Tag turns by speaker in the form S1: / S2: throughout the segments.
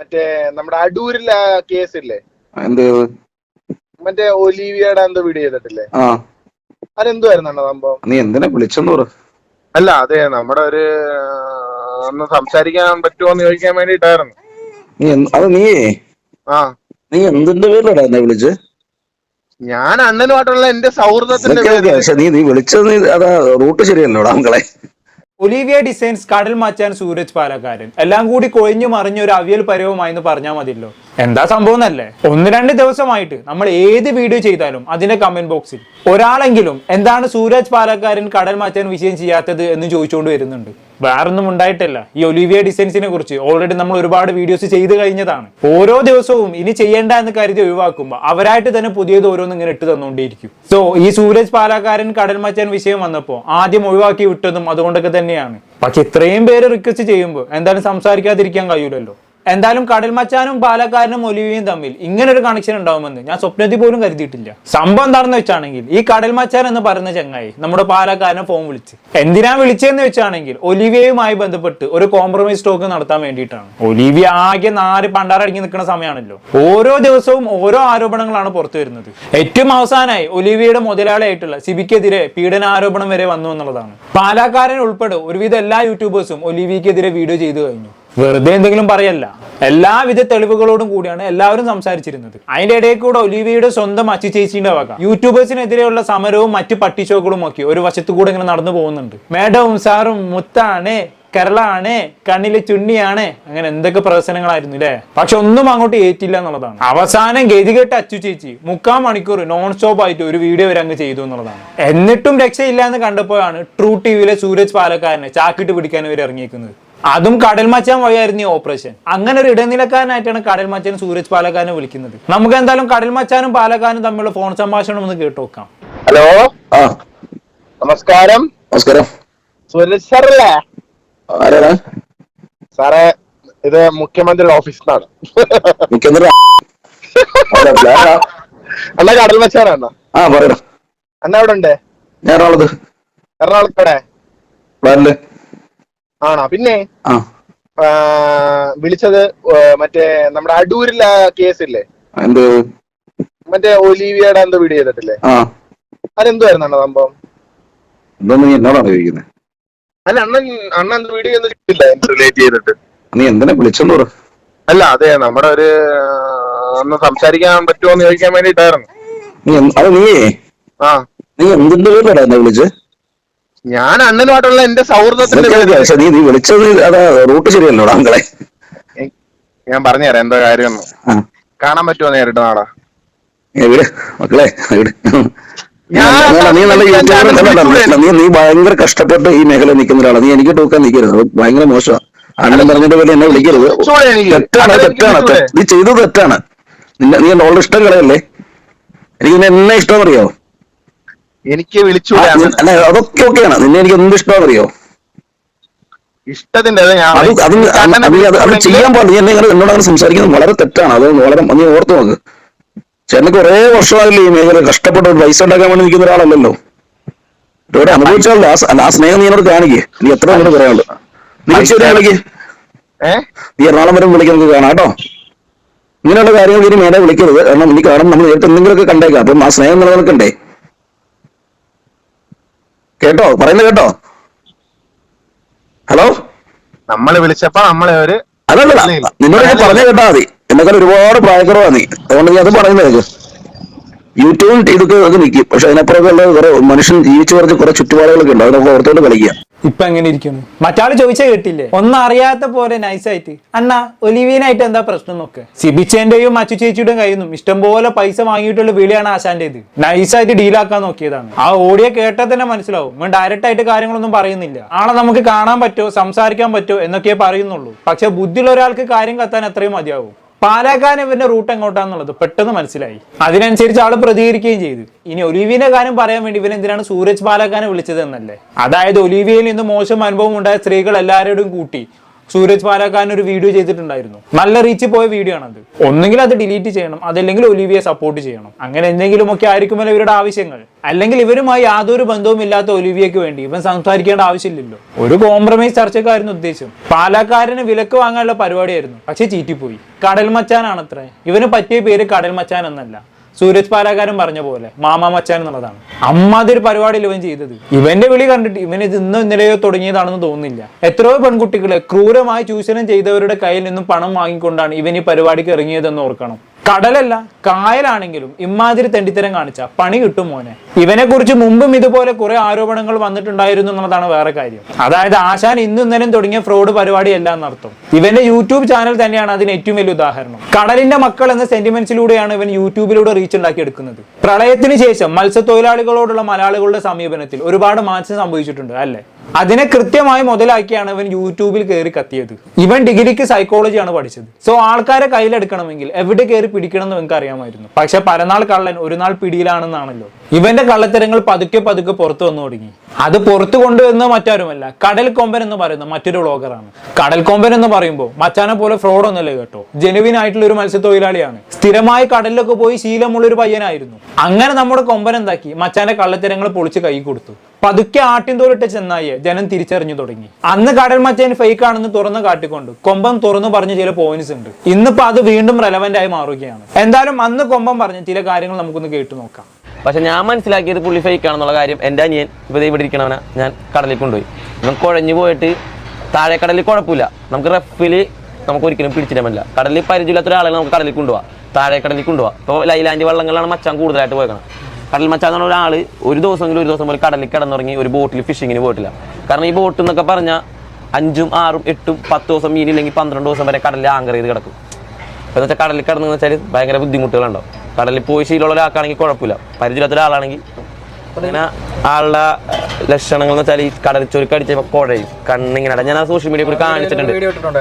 S1: മറ്റേ നമ്മുടെ അടൂരിലെ കേസ് ഇല്ലേ
S2: എന്ത്?
S1: മറ്റേ ഒലീവിയുടെ എന്തോ വീഡിയോ ചെയ്തിട്ടില്ലേ?
S2: ആ.
S1: അതെന്തുവായിരുന്നു സംഭവം?
S2: നീ എന്തിനാ വിളിച്ചെന്ന് പറ.
S1: അല്ല അതെ നമ്മുടെ ഒരു ഒന്ന് സംസാരിക്കാൻ പറ്റുമോ എന്ന് ചോദിക്കാൻ വേണ്ടിട്ടായിരുന്നു
S2: നീ അത് നീ?
S1: ആ.
S2: നീ എന്തിന്റെ പേരിലടാ എന്നെ വിളിച്ച്?
S1: ഞാൻ അണ്ണനുമായിട്ടുള്ള എന്റെ സൗഹൃദത്തിന്റെ
S2: നീ നീ വിളിച്ചത് നീ അതാ റൂട്ട് ശരിയല്ലോടാ മക്കളെ?
S3: ഒലീവിയ ഡിസൈൻസ് കടൽ മാച്ചാൻ സൂരജ് പാലക്കാരൻ. എല്ലാം കൂടി കൊഴിഞ്ഞു മറിഞ്ഞ ഒരു അവിയൽ പരവുമായി എന്ന് പറഞ്ഞാൽ മതിയല്ലോ. എന്താ സംഭവം എന്നല്ലേ? ഒന്ന് രണ്ട് ദിവസമായിട്ട് നമ്മൾ ഏത് വീഡിയോ ചെയ്താലും അതിന്റെ കമന്റ് ബോക്സിൽ ഒരാളെങ്കിലും എന്താണ് സൂരജ് പാലക്കാരൻ കടൽ മാറ്റാൻ വിഷയം ചെയ്യാത്തത് എന്ന് ചോദിച്ചുകൊണ്ട് വരുന്നുണ്ട്. വേറൊന്നും ഉണ്ടായിട്ടില്ല. ഈ ഒലിവിയ ഡിസൈൻസിനെ കുറിച്ച് ഓൾറെഡി നമ്മൾ ഒരുപാട് വീഡിയോസ് ചെയ്ത് കഴിഞ്ഞതാണ്. ഓരോ ദിവസവും ഇനി ചെയ്യേണ്ട എന്ന് കരുതി ഒഴിവാക്കുമ്പോൾ അവരായിട്ട് തന്നെ പുതിയത് ഓരോന്നും ഇങ്ങനെ ഇട്ട് തന്നുകൊണ്ടേയിരിക്കും സോ ഈ സൂരജ് പാലാക്കാരൻ കടൽ മച്ചാൻ വിഷയം വന്നപ്പോൾ ആദ്യം ഒഴിവാക്കി വിട്ടതും അതുകൊണ്ടൊക്കെ തന്നെയാണ്. പക്ഷെ ഇത്രയും പേര് റിക്വസ്റ്റ് ചെയ്യുമ്പോൾ എന്തായാലും സംസാരിക്കാതിരിക്കാൻ കഴിയൂലല്ലോ. എന്തായാലും കടൽമച്ചാനും പാലക്കാരനും ഒലിവിയും തമ്മിൽ ഇങ്ങനെ ഒരു കണക്ഷൻ ഉണ്ടാവുമെന്ന് ഞാൻ സ്വപ്നത്തിൽ പോലും കരുതിയിട്ടില്ല. സംഭവം എന്താണെന്ന് വെച്ചാണെങ്കിൽ ഈ കടൽമച്ചാൻ എന്ന് പറയുന്ന ചങ്ങായി നമ്മുടെ പാലക്കാരനെ ഫോൺ വിളിച്ച്. എന്തിനാ വിളിച്ചതെന്ന് വെച്ചാണെങ്കിൽ ഒലിവിയയുമായി ബന്ധപ്പെട്ട് ഒരു കോംപ്രമൈസ് ടോക്ക് നടത്താൻ വേണ്ടിയിട്ടാണ്. ഒലിവിയ ആകെ നാല് പണ്ടാറടിക്കി നിൽക്കുന്ന സമയമാണല്ലോ. ഓരോ ദിവസവും ഓരോ ആരോപണങ്ങളാണ് പുറത്തു വരുന്നത്. ഏറ്റവും അവസാനമായി ഒലിവിയയുടെ മുതലാളിയായിട്ടുള്ള സിബിക്കെതിരെ പീഡനാരോപണം വരെ വന്നു എന്നുള്ളതാണ്. പാലക്കാരൻ ഉൾപ്പെടെ ഒരുവിധ എല്ലാ യൂട്യൂബേഴ്സും ഒലിവിയക്കെതിരെ വീഡിയോ ചെയ്തു കഴിഞ്ഞു. വെറുതെ എന്തെങ്കിലും പറയല്ല. എല്ലാവിധ തെളിവുകളോടും കൂടിയാണ് എല്ലാവരും സംസാരിച്ചിരുന്നത്. അതിന്റെ ഇടയിൽ കൂടെ ഒലിവിയുടെ സ്വന്തം അച്ചു ചേച്ചിയുടെ വക. യൂട്യൂബേഴ്സിനെതിരെയുള്ള സമരവും മറ്റു പട്ടിച്ചോക്കളും ഒക്കെ ഒരു വശത്തു കൂടെ ഇങ്ങനെ നടന്നു പോകുന്നുണ്ട്. മേഡവും സാറും മുത്താണ് കരളാണ് കണ്ണിലെ ചുണ്ണിയാണ് അങ്ങനെ എന്തൊക്കെ പ്രവർത്തനങ്ങളായിരുന്നു അല്ലേ പക്ഷെ ഒന്നും അങ്ങോട്ട് ഏറ്റില്ല എന്നുള്ളതാണ്. അവസാനം ഗതികെട്ട് അച്ചു ചേച്ചി മുക്കാൽ മണിക്കൂർ നോൺ സ്റ്റോപ്പ് ആയിട്ട് ഒരു വീഡിയോ വരെ അങ്ങ് ചെയ്തു എന്നുള്ളതാണ്. എന്നിട്ടും രക്ഷയില്ല എന്ന് കണ്ടപ്പോഴാണ് ട്രൂ ടി വിയിലെ സൂരജ് പാലക്കാരനെ ചാക്കിട്ട് പിടിക്കാൻ ഇവർ ഇറങ്ങിയിരിക്കുന്നത് അതും കടൽ മച്ചാൻ വഴിയായിരുന്നു ഈ ഓപ്പറേഷൻ. അങ്ങനെ ഒരു ഇടനിലക്കാരനായിട്ടാണ് കടൽ മച്ചാൻ സൂരജ് പാലക്കാരനെ വിളിക്കുന്നത്. നമുക്ക് എന്തായാലും കടൽ മച്ചാനും പാലക്കാരനും തമ്മിലുള്ള ഫോൺ സംഭാഷണം ഒന്ന് കേട്ടു നോക്കാം.
S1: ഹലോ? നമസ്കാരം.
S2: നമസ്കാരം.
S1: സുരേഷ് സാറല്ലേ? സാറേ ഇത് മുഖ്യമന്ത്രിയുടെ ഓഫീസിൽ നിന്നാണ്
S2: മുഖ്യമന്ത്രി
S1: അണ്ണ കടൽ മച്ചാനാണ്
S2: ആ പറയടാ
S1: അണ്ണ എവിടെ ഉണ്ട്
S2: എറണാകുളത്ത്. എറണാകുളത്ത്
S1: എറണാകുളത്തടെ ആണോ? പിന്നെ
S2: ആ.
S1: ആ, വിളിച്ചത് മറ്റേ നമ്മുടെ അടൂരിലെ കേസ് കേസില്ലേ?
S2: എന്ത്?
S1: മറ്റേ ഒലീവിയയുടെ എന്തോ വീഡിയോ ചെയ്തിട്ടില്ലേ?
S2: ആ.
S1: അതെന്തുവായിരുന്നു അണ്ണ സംഭവം?
S2: ഇതൊന്നും നീ എന്നോടാണ് ചോദിക്കുന്നത്
S1: അല്ല അണ്ണൻ അണ്ണൻ എന്ത് വീഡിയോ ഒന്നും ചെയ്തില്ല റിലേറ്റ് ചെയ്തിട്ട്?
S2: നീ എന്തിനാ വിളിച്ചെന്ന് പറ
S1: അല്ല അതെ നമ്മുടെ ഒരു അന്ന് ഒന്ന് സംസാരിക്കാൻ പറ്റുമോ എന്ന് ചോദിക്കാൻ വേണ്ടിട്ടായിരുന്നു
S2: നീ അത് നീ
S1: ആ.
S2: നീ എന്തിന്റെ വിളിച്ച്?
S1: ഞാൻ അണ്ണനുമായിട്ടുള്ള എന്റെ
S2: പക്ഷെ നീ നീ വിളിച്ചത് അതാ റൂട്ട് ശരിയല്ലോടാ മക്കളെ
S1: ഞാൻ പറഞ്ഞുതരാം എന്തോ കാര്യം. കാണാൻ പറ്റുമോ നേരിട്ട്
S2: നാടാ മക്കളെ നീ നല്ല യൂട്യൂബർ നീ നീ ഭയങ്കര കഷ്ടപ്പെട്ട് ഈ മേഖല നിൽക്കുന്ന ഒരാളാണ് നീ എനിക്ക് ടൂക്കാൻ നിൽക്കരുത്. ഭയങ്കര മോശമാണ് അണ്ണൻ പറഞ്ഞിട്ട് പോലെ എന്നെ വിളിക്കരുത്. തെറ്റാണ് തെറ്റാണ്? നീ ചെയ്തത് തെറ്റാണ്. നിന്നെ നീ ഓളുടെ ഇഷ്ടം കളയല്ലേ? എനിക്ക് എന്നെ ഇഷ്ടം അറിയോ
S1: എനിക്ക്
S2: വിളിച്ചു അതൊക്കെ ഓക്കെയാണ്. നിന്നെ എനിക്ക് എന്ത് ഇഷ്ടം അറിയോ
S1: ഇഷ്ടത്തിന്റെ അത്
S2: ചെയ്യാൻ പാടില്ല. എന്നെ എന്നോട് അങ്ങനെ സംസാരിക്കുന്നത്. വളരെ തെറ്റാണ്. അത് വളരെ നീ ഓർത്തു നോക്ക്. ചേട്ടന് കുറെ വർഷമായില്ലേ ഈ മേഖല കഷ്ടപ്പെട്ട് പൈസ ഉണ്ടാക്കാൻ വേണ്ടി നിൽക്കുന്ന ഒരാളല്ലല്ലോ. ഇവിടെ അനുഭവിച്ചാലോ ആ സ്നേഹം നീ എന്നോട് കാണിക്കേ. നീ എത്ര എന്നോട് പറയാനുള്ളൂ നീ ശരി നീ എറണാകുളം വരെ വിളിക്കാൻ നമുക്ക് കാണാം കേട്ടോ. ഇങ്ങനെയുള്ള കാര്യങ്ങൾ ഇനി മേലെ വിളിക്കരുത്. കാരണം നീ കാണും നമ്മൾ നേരിട്ട് എന്തെങ്കിലുമൊക്കെ കണ്ടേക്കാം. അപ്പം ആ സ്നേഹം നിലനിൽക്കണ്ടേ? കേട്ടോ? പറയുന്നത് കേട്ടോ? ഹലോ?
S1: നമ്മൾ വിളിച്ചപ്പോ നമ്മളെ ഒരു
S2: അതല്ല നിങ്ങളൊക്കെ പറഞ്ഞു കേട്ടാ മതി. എന്നെക്കാൾ ഒരുപാട് പ്രായക്കുറവാ നീ. അതുകൊണ്ട് നീ അത് പറയുന്നത് യൂട്യൂബിൽ ഇതൊക്കെ നിൽക്കും പക്ഷെ അതിനപ്പുറമൊക്കെ ഉള്ള കുറെ മനുഷ്യൻ ജീവിച്ചു പറഞ്ഞ കുറെ ചുറ്റുപാടുകളൊക്കെ ഉണ്ട്. അതിനൊക്കെ ഓർത്തോണ്ട് കളിക്കുക.
S3: ഇപ്പൊ എങ്ങനെ ഇരിക്കുന്നു? മറ്റാൾ ചോദിച്ചാ കേട്ടില്ലേ? ഒന്നും അറിയാത്ത പോലെ നൈസായിട്ട് അണ്ണാ ഒലിവിയനായിട്ട് എന്താ പ്രശ്നം നോക്ക്? സിബിച്ചേന്റെയും അച്ചു ചേച്ചിയുടെയും കയ്യിൽ ഇഷ്ടംപോലെ പൈസ വാങ്ങിയിട്ടുള്ള വിളിയാണ് ആശാന്റേത് നൈസായിട്ട് ഡീലാക്കാൻ നോക്കിയതാണ്. ആ ഓഡിയോ കേട്ടാൽ തന്നെ മനസ്സിലാവും. ഞാൻ ഡയറക്റ്റ് ആയിട്ട് കാര്യങ്ങളൊന്നും പറയുന്നില്ല. ആളെ നമുക്ക് കാണാൻ പറ്റുമോ സംസാരിക്കാൻ പറ്റുമോ എന്നൊക്കെ പറയുന്നുള്ളൂ. പക്ഷെ ബുദ്ധിയുള്ള ഒരാൾക്ക് കാര്യം കത്താൻ അത്രയും മതിയാവും. പാലക്കാരൻ ഇവന്റെ റൂട്ട് എങ്ങോട്ടാന്നുള്ളത് പെട്ടെന്ന് മനസ്സിലായി. അതിനനുസരിച്ച് ആൾ പ്രതികരിക്കുകയും ചെയ്തു. ഇനി ഒലീവിയന്റെ കാര്യം പറയാൻ വേണ്ടി ഇവൻ എന്തിനാണ് സൂരജ് പാലാക്കാനെ വിളിച്ചത് എന്നല്ലേ? അതായത് ഒലീവിയയിൽ നിന്ന് മോശം അനുഭവം ഉണ്ടായ സ്ത്രീകൾ എല്ലാവരോടും കൂട്ടി. സൂരജ് പാലാക്കാൻ ഒരു വീഡിയോ ചെയ്തിട്ടുണ്ടായിരുന്നു. നല്ല റീച്ച് പോയ വീഡിയോ ആണത്. ഒന്നെങ്കിൽ അത് ഡിലീറ്റ് ചെയ്യണം അതല്ലെങ്കിൽ ഒലിവിയെ സപ്പോർട്ട് ചെയ്യണം. അങ്ങനെ എന്തെങ്കിലുമൊക്കെ ആയിരിക്കുമല്ലോ ഇവരുടെ ആവശ്യങ്ങൾ. അല്ലെങ്കിൽ ഇവരുമായി യാതൊരു ബന്ധവും ഇല്ലാത്ത ഒലിവിയക്ക് വേണ്ടി ഇവൻ സംസാരിക്കേണ്ട ആവശ്യമില്ലല്ലോ. ഒരു കോംപ്രമൈസ് ചർച്ചക്കായിരുന്നു ഉദ്ദേശം. പാലക്കാരന് വിലക്ക് വാങ്ങാനുള്ള പരിപാടിയായിരുന്നു. പക്ഷെ ചീറ്റിപ്പോയി. കടൽ മച്ചാനാണത്രേ ഇവന് പറ്റിയ പേര് കടൽ മച്ചാൻ എന്നല്ല. സൂരജ് പാലാകാരൻ പറഞ്ഞ പോലെ മാമാ മച്ചാൻ എന്നുള്ളതാണ്. അമ്മാതിരി പരിപാടിയിൽ ഇവൻ ചെയ്തത്. ഇവന്റെ വിളി കണ്ടിട്ട് ഇവൻ ഇത് ഇന്നോ ഇന്നലെയോ തുടങ്ങിയതാണെന്ന് തോന്നുന്നില്ല. എത്രയോ പെൺകുട്ടികളെ ക്രൂരമായി ചൂഷണം ചെയ്തവരുടെ കയ്യിൽ നിന്നും പണം വാങ്ങിക്കൊണ്ടാണ് ഇവൻ ഈ പരിപാടിക്ക് ഇറങ്ങിയതെന്ന് ഓർക്കണം. കടലല്ല കായലാണെങ്കിലും ഇമ്മാതിരി തെണ്ടിത്തരം കാണിച്ച പണി കിട്ടും മോനെ. ഇവനെ കുറിച്ച് മുമ്പും ഇതുപോലെ കുറെ ആരോപണങ്ങൾ വന്നിട്ടുണ്ടായിരുന്നു എന്നുള്ളതാണ് വേറെ കാര്യം. അതായത് ആശാൻ ഇന്നും തുടങ്ങിയ ഫ്രോഡ് പരിപാടി എല്ലാം എന്നർത്ഥം. ഇവന്റെ യൂട്യൂബ് ചാനൽ തന്നെയാണ് അതിന് ഏറ്റവും വലിയ ഉദാഹരണം. കടലിന്റെ മക്കൾ എന്ന സെന്റിമെന്റ്സിലൂടെയാണ് ഇവൻ യൂട്യൂബിലൂടെ റീച്ച് ഉണ്ടാക്കി എടുക്കുന്നത്. പ്രളയത്തിന് ശേഷം മത്സ്യത്തൊഴിലാളികളോടുള്ള മലയാളികളുടെ സമീപനത്തിൽ ഒരുപാട് മാറ്റം സംഭവിച്ചിട്ടുണ്ട് അല്ലേ? അതിനെ കൃത്യമായി മുതലാക്കിയാണ് ഇവൻ യൂട്യൂബിൽ കയറി കത്തിയത്. ഇവൻ ഡിഗ്രിക്ക് സൈക്കോളജിയാണ് പഠിച്ചത്. സോ ആൾക്കാരെ കയ്യിലെടുക്കണമെങ്കിൽ എവിടെ കയറി പിടിക്കണം എന്ന് നിങ്ങൾക്ക് അറിയാമായിരുന്നു. പക്ഷെ പരനാൾ കള്ളൻ ഒരു നാൾ പിടിയിലാണെന്നാണല്ലോ. ഇവന്റെ കള്ളത്തരങ്ങൾ പതുക്കെ പതുക്കെ പുറത്തു വന്നു തുടങ്ങി. അത് പുറത്തു കൊണ്ടുവന്ന മറ്റാരുമല്ല കടൽ കൊമ്പൻ എന്ന് പറയുന്ന മറ്റൊരു വ്ളോഗറാണ് കടൽ കൊമ്പൻ എന്ന് പറയുമ്പോൾ മച്ചാനെ പോലെ ഫ്രോഡ് ഒന്നല്ലേ കേട്ടോ. ജെനുവിൻ ആയിട്ടുള്ള ഒരു മത്സ്യത്തൊഴിലാളിയാണ്. സ്ഥിരമായി കടലിലൊക്കെ പോയി ശീലമുള്ള ഒരു പയ്യനായിരുന്നു. അങ്ങനെ നമ്മുടെ കൊമ്പൻ എന്താക്കി? മച്ചാന്റെ കള്ളത്തരങ്ങൾ പൊളിച്ച് കൈ കൊടുത്തു. പതുക്കെ ആട്ടിൻതോലിട്ട ചെന്നായി ജനം തിരിച്ചറിഞ്ഞു തുടങ്ങി. അന്ന് കടൽ മച്ചൻ ഫേക്ക് ആണെന്ന് തുറന്ന് കാട്ടിക്കൊണ്ട് കൊമ്പം തുറന്നു പറഞ്ഞ ചില പോയിന്റ്സ് ഉണ്ട്. ഇന്നിപ്പോ അത് വീണ്ടും റെലവെന്റ് ആയി മാറുകയാണ്. എന്തായാലും അന്ന് കൊമ്പം പറഞ്ഞ ചില കാര്യങ്ങൾ നമുക്കൊന്ന് കേട്ടു നോക്കാം.
S4: പക്ഷെ ഞാൻ മനസ്സിലാക്കിയത് പുള്ളി ഫേക്ക് ആണെന്നുള്ള കാര്യം എന്റെ അനിയൻ ഇപ്പോൾ ഇവിടെ ഇരിക്കണവനെ ഞാൻ കടലിൽ കൊണ്ടുപോയി. ഇവൻ കുഴഞ്ഞു പോയിട്ട് താഴെ കടലിൽ കുഴപ്പമില്ല. നമുക്ക് റഫിൽ നമുക്ക് ഒരിക്കലും പിടിച്ചിടാൻ പറ്റില്ല. കടലിൽ പരിചയമില്ലാത്ത ഒരാളെ നമുക്ക് കടലിൽ കൊണ്ടുപോകാം താഴെ കടലിൽ കൊണ്ടുപോകാം ഇപ്പോൾ ലൈലാൻഡ് വള്ളങ്ങളിലാണ് മച്ചാൻ കൂടുതലായിട്ട് പോയേക്കണം കടൽ മച്ചാന്ന് പറഞ്ഞ ഒരാൾ ഒരു ദിവസമെങ്കിലും ഒരു ദിവസം പോലെ കടലിൽ കിടന്നുറങ്ങി ഒരു ബോട്ടിൽ ഫിഷിങ്ങിന് പോയിട്ടില്ല. കാരണം ഈ ബോട്ട് എന്നൊക്കെ പറഞ്ഞാൽ അഞ്ചും ആറും എട്ടും പത്ത് ദിവസം മീൻ ഇല്ലെങ്കിൽ പന്ത്രണ്ട് ദിവസം വരെ കടലിൽ ആങ്കർ ചെയ്ത് കിടക്കും. എന്ന് വെച്ചാൽ കടലിൽ കിടന്നു വെച്ചാൽ ഭയങ്കര ബുദ്ധിമുട്ടുകളുണ്ടാവും. കടലിൽ പോയി ശീലമുള്ള ഒരാൾക്കാണെങ്കിൽ കുഴപ്പമില്ല. പരിചയമില്ലാത്ത ഒരാളാണെങ്കിൽ അങ്ങനെ ആളുടെ ലക്ഷണങ്ങൾ എന്ന് വെച്ചാൽ ഈ കടൽ ചുരുക്കി അടിച്ചപ്പോൾ കുഴയും കണ്ണിങ്ങനെ ഞാൻ ആ സോഷ്യൽ മീഡിയ കൂടി കാണിച്ചിട്ടുണ്ട്.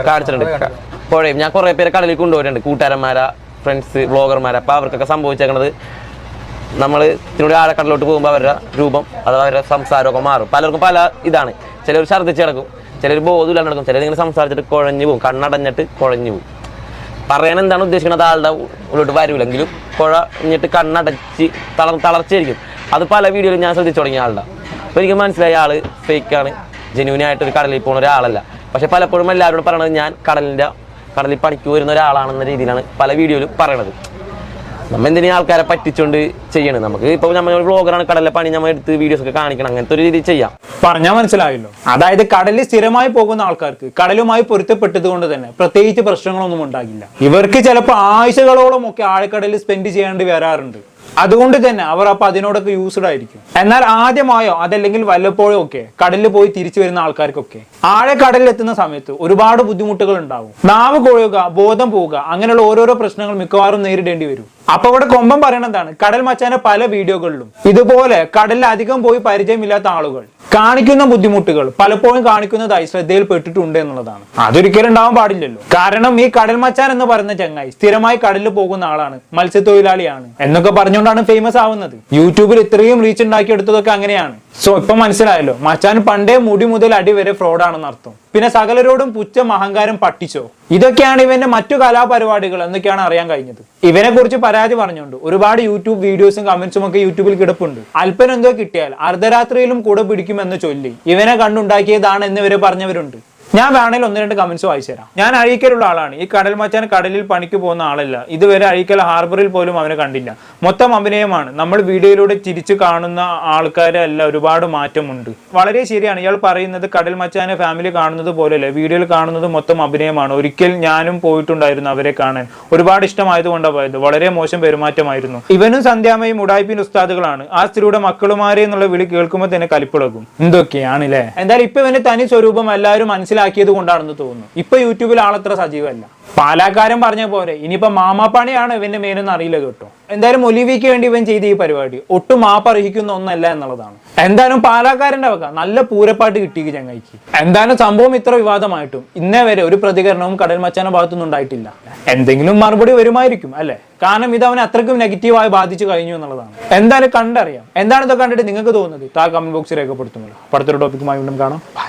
S4: കാണിച്ചിട്ടുണ്ട്. കുഴയും ഞാൻ കുറേ പേരെ കടലിൽ കൊണ്ടുപോയിട്ടുണ്ട്. കൂട്ടുകാരന്മാരാ ഫ്രണ്ട്സ് ബ്ലോഗർമാരാ അപ്പോൾ അവർക്കൊക്കെ സംഭവിച്ചേക്കണത് നമ്മൾ ഇതിനോട് ആഴക്കടലോട്ട് പോകുമ്പോൾ അവരുടെ രൂപം അഥവാ അവരുടെ സംസാരമൊക്കെ മാറും. പലർക്കും പല ഇതാണ്. ചിലർ ഛർദ്ദിച്ച് കിടക്കും. ചിലർ ബോധമില്ലാണ്ട് നടക്കും ചിലർ ഇങ്ങനെ സംസാരിച്ചിട്ട് കുഴഞ്ഞു പോകും. കണ്ണടഞ്ഞിട്ട് കുഴഞ്ഞു പോകും. പറയാൻ എന്താണ് ഉദ്ദേശിക്കുന്നത്? ആളുടെ ഉള്ളോട്ട് വരൂലെങ്കിലും കുഴഞ്ഞിട്ട് കണ്ണടച്ച് തളർ തളർച്ചയായിരിക്കും. അത് പല വീഡിയോയിലും ഞാൻ ശ്രദ്ധിച്ചു തുടങ്ങിയ ആളുടെ. അപ്പോൾ എനിക്ക് മനസ്സിലായ ആൾ ഫേക്കാണ് ഒരു കടലിൽ പോകുന്ന ഒരാളല്ല. പക്ഷെ പലപ്പോഴും എല്ലാവരോടും പറയണത് ഞാൻ കടലിന്റെ കടലിൽ പണിക്ക് വരുന്ന ഒരാളാണെന്ന രീതിയിലാണ് പല വീഡിയോയിലും പറയണത്. നമ്മ എന്തിനും ആൾക്കാരെ പറ്റിച്ചുകൊണ്ട് ചെയ്യണം നമുക്ക് ഇപ്പോൾ നമ്മൾ വ്ളോഗറാണ് കടലിലെ പണി നമ്മൾ എടുത്ത് വീഡിയോസ് ഒക്കെ കാണിക്കണം. അങ്ങനത്തെ ഒരു രീതി ചെയ്യാം.
S3: പറഞ്ഞാൽ മനസ്സിലായല്ലോ. അതായത് കടലിൽ സ്ഥിരമായി പോകുന്ന ആൾക്കാർക്ക് കടലുമായി പൊരുത്തപ്പെട്ടത് കൊണ്ട് തന്നെ പ്രത്യേകിച്ച് പ്രശ്നങ്ങളൊന്നും ഉണ്ടാകില്ല. ഇവർക്ക് ചിലപ്പോൾ ആഴ്ചകളോളം ഒക്കെ ആഴക്കടലിൽ സ്പെൻഡ് ചെയ്യേണ്ടി വരാറുണ്ട്. അതുകൊണ്ട് തന്നെ അവർ അപ്പൊ അതിനോടൊക്കെ യൂസ്ഡ് ആയിരിക്കും. എന്നാൽ ആദ്യമായോ അതല്ലെങ്കിൽ വല്ലപ്പോഴോ ഒക്കെ കടലിൽ പോയി തിരിച്ചു വരുന്ന ആൾക്കാർക്കൊക്കെ ആഴ കടലിൽ എത്തുന്ന സമയത്ത് ഒരുപാട് ബുദ്ധിമുട്ടുകൾ ഉണ്ടാവും. നാവ് കൊഴുക ബോധം പോവുക അങ്ങനെയുള്ള ഓരോരോ പ്രശ്നങ്ങൾ മിക്കവാറും നേരിടേണ്ടി വരും. അപ്പൊ ഇവിടെ കൊമ്പം പറയണതാണ് കടൽ മച്ചാന്റെ പല വീഡിയോകളിലും. ഇതുപോലെ കടലിൽ അധികം പോയി പരിചയമില്ലാത്ത ആളുകൾ കാണിക്കുന്ന ബുദ്ധിമുട്ടുകൾ പലപ്പോഴും കാണിക്കുന്നതായി ശ്രദ്ധയിൽപ്പെട്ടിട്ടുണ്ട് എന്നുള്ളതാണ്. അതൊരിക്കലും ഉണ്ടാവാൻ പാടില്ലല്ലോ. കാരണം ഈ കടൽ മച്ചാൻ എന്ന് പറയുന്ന ചങ്ങായി സ്ഥിരമായി കടലിൽ പോകുന്ന ആളാണ് മത്സ്യത്തൊഴിലാളിയാണ് എന്നൊക്കെ പറഞ്ഞുകൊണ്ടാണ് ഫേമസ് ആവുന്നത്. യൂട്യൂബിൽ ഇത്രയും റീച്ച് ഉണ്ടാക്കിയെടുത്തതൊക്കെ അങ്ങനെയാണ്. സോ ഇപ്പൊ മനസ്സിലായല്ലോ. മച്ചാൻ പണ്ടേ മുടി മുതൽ അടി വരെ ഫ്രോഡാണെന്ന് അർത്ഥം. പിന്നെ സകലരോടും പുച്ഛം അഹങ്കാരം പട്ടിച്ചോ? ഇതൊക്കെയാണ് ഇവന്റെ മറ്റു കലാപരിപാടികൾ എന്നൊക്കെയാണ് അറിയാൻ കഴിഞ്ഞത്. ഇവനെ കുറിച്ച് പരാതി പറഞ്ഞുകൊണ്ട് ഒരുപാട് യൂട്യൂബ് വീഡിയോസും കമന്റ്സും ഒക്കെ യൂട്യൂബിൽ കിടപ്പുണ്ട്. അല്പനെന്തോ കിട്ടിയാൽ അർദ്ധരാത്രിയിലും കൂടെ പിടിക്കുമെന്ന് ചൊല്ലി. ഇവനെ കണ്ടുണ്ടാക്കിയതാണ് എന്നിവരെ പറഞ്ഞവരുണ്ട്. ഞാൻ വേണേൽ ഒന്ന് രണ്ട് കമന്റ്സ് വായിച്ചു തരാം. ഞാൻ അഴീക്കലുള്ള ആളാണ്. ഈ കടൽ മച്ചാൻ കടലിൽ പണിക്ക് പോകുന്ന ആളല്ല. ഇതുവരെ അഴീക്കൽ ഹാർബറിൽ പോലും അവനെ കണ്ടില്ല. മൊത്തം അഭിനയമാണ്. നമ്മൾ വീഡിയോയിലൂടെ തിരിച്ചു കാണുന്ന ആൾക്കാരെ അല്ല ഒരുപാട് മാറ്റമുണ്ട്. വളരെ ശരിയാണ്. ഇയാൾ പറയുന്നത് കടൽ മച്ചാനെ ഫാമിലി കാണുന്നത് പോലെയല്ല. വീഡിയോയിൽ കാണുന്നത് മൊത്തം അഭിനയമാണ്. ഒരിക്കൽ ഞാനും പോയിട്ടുണ്ടായിരുന്നു അവരെ കാണാൻ. ഒരുപാട് ഇഷ്ടമായതുകൊണ്ടാണ് പോയത്. വളരെ മോശം പെരുമാറ്റമായിരുന്നു. ഇവനും സന്ധ്യാമയും ഉടായ്പിൻ ഉസ്താദുകളാണ്. ആ സ്ത്രീയുടെ മക്കളുമാരെ എന്നുള്ള വിളി കേൾക്കുമ്പോൾ തന്നെ കലിപ്പിളകും. എന്തൊക്കെയാണ് അല്ലേ എന്തായാലും ഇപ്പൊ ഇവന്റെ തനി സ്വരൂപം എല്ലാവരും മനസ്സിലാക്കിയത് കൊണ്ടാണെന്ന് തോന്നുന്നു. ഇപ്പൊ യൂട്യൂബിൽ ആളത്ര സജീവമല്ല. പാലാക്കാരൻ പറഞ്ഞ പോലെ ഇനിയിപ്പോ മാമാപ്പണിയാണ് ഇവന്റെ മേനെന്ന് അറിയില്ല കേട്ടോ. എന്തായാലും ഒലിവിക്ക് വേണ്ടി ഇവൻ ചെയ്ത ഈ പരിപാടി ഒട്ടും മാപ്പ് അർഹിക്കുന്ന ഒന്നല്ല എന്നുള്ളതാണ്. എന്തായാലും പാലാക്കാരന്റെ വക നല്ല പൂരപ്പാട്ട് കിട്ടിക്ക് ചങ്ങായിക്ക്. എന്തായാലും സംഭവം ഇത്ര വിവാദമായിട്ടും ഇന്നേ വരെ ഒരു പ്രതികരണവും കടൽ മച്ചാന ഭാഗത്തുനിന്ന് ഉണ്ടായിട്ടില്ല. എന്തെങ്കിലും മറുപടി വരുമായിരിക്കും അല്ലെ? കാരണം ഇത് അവനെ അത്രക്കും നെഗറ്റീവായി ബാധിച്ചു കഴിഞ്ഞു എന്നുള്ളതാണ്. എന്തായാലും കണ്ടറിയാം. എന്താണ് ഇതൊക്കെ കണ്ടിട്ട് നിങ്ങൾക്ക് തോന്നുന്നത്? താ കമന്റ് ബോക്സിൽ രേഖപ്പെടുത്തുമല്ലോ അടുത്തൊരു ടോപ്പിക്കുമായി വീണ്ടും കാണാം. ബൈ